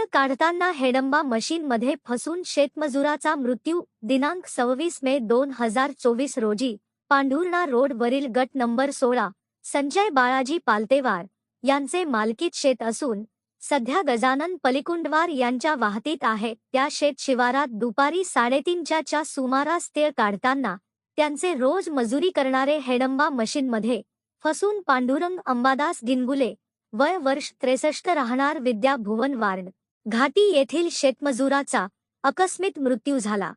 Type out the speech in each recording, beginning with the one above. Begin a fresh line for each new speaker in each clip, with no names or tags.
तीळ काढताना हेडंबा मशीनमध्ये फसून शेतमजुराचा मृत्यू दिनांक सव्वीस मे दोन हजार चोवीस रोजी पांढुर्णा रोडवरील गट नंबर सोळा संजय बाळाजी पालतेवार यांचे मालकीत शेत असून सध्या गजानन पलिकुंडवार यांच्या वाहतीत आहे. त्या शेत शिवारात दुपारी साडेतीनच्या च्या सुमारास ते काढताना त्यांचे रोज मजुरी करणारे हेडंबा मशीनमध्ये फसून पांडुरंग अंबादास गिनगुले वय वर्ष त्रेसष्ट राहणार विद्या भुवन वार्ड घाटी येथील शेतमजुराचा अकस्मित मृत्यू झाला.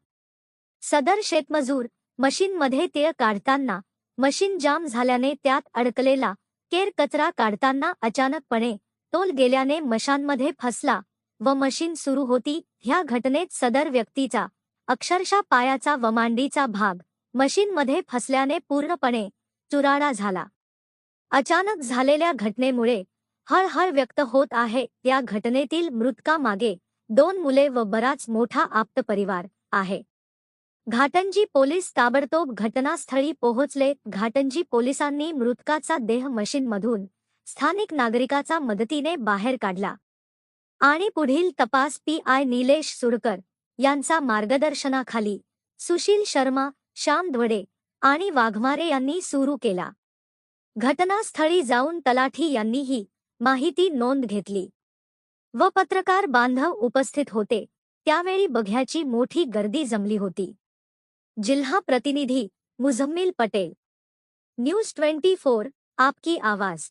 सदर शेतमजूर मशीनमध्ये तेळ काढताना मशीन जाम झाल्याने त्यात अडकलेला केर कचरा काढताना अचानकपणे तोल गेल्याने मशानमध्ये फसला व मशीन सुरू होती. ह्या घटनेत सदर व्यक्तीचा अक्षरशः पायाचा व मांडीचा भाग मशीनमध्ये फसल्याने पूर्णपणे चुराडा झाला. अचानक झालेल्या घटनेमुळे हळहळ व्यक्त होत आहे. या घटनेतील मृतकामागे दोन मुले व बराच मोठा आप्त परिवार आहे. घाटंजी पोलीस ताबडतोब घटनास्थळी पोहोचले. घाटंजी पोलिसांनी मृतकाचा देह मशीनमधून स्थानिक नागरिकाचा मदतीने बाहेर काढला. आणि पुढील तपास पी आय निलेश सुरकर यांचा मार्गदर्शनाखाली सुशील शर्मा श्याम ध्वडे आणि वाघमारे यांनी सुरू केला. घटनास्थळी जाऊन तलाठी यांनीही माहिती नोंद घेतली. व पत्रकार बांधव उपस्थित होते. त्यावेळी बघ्याची मोठी गर्दी जमली होती. जिल्हा प्रतिनिधी Muzammil Patel. News twenty four आपकी आवाज.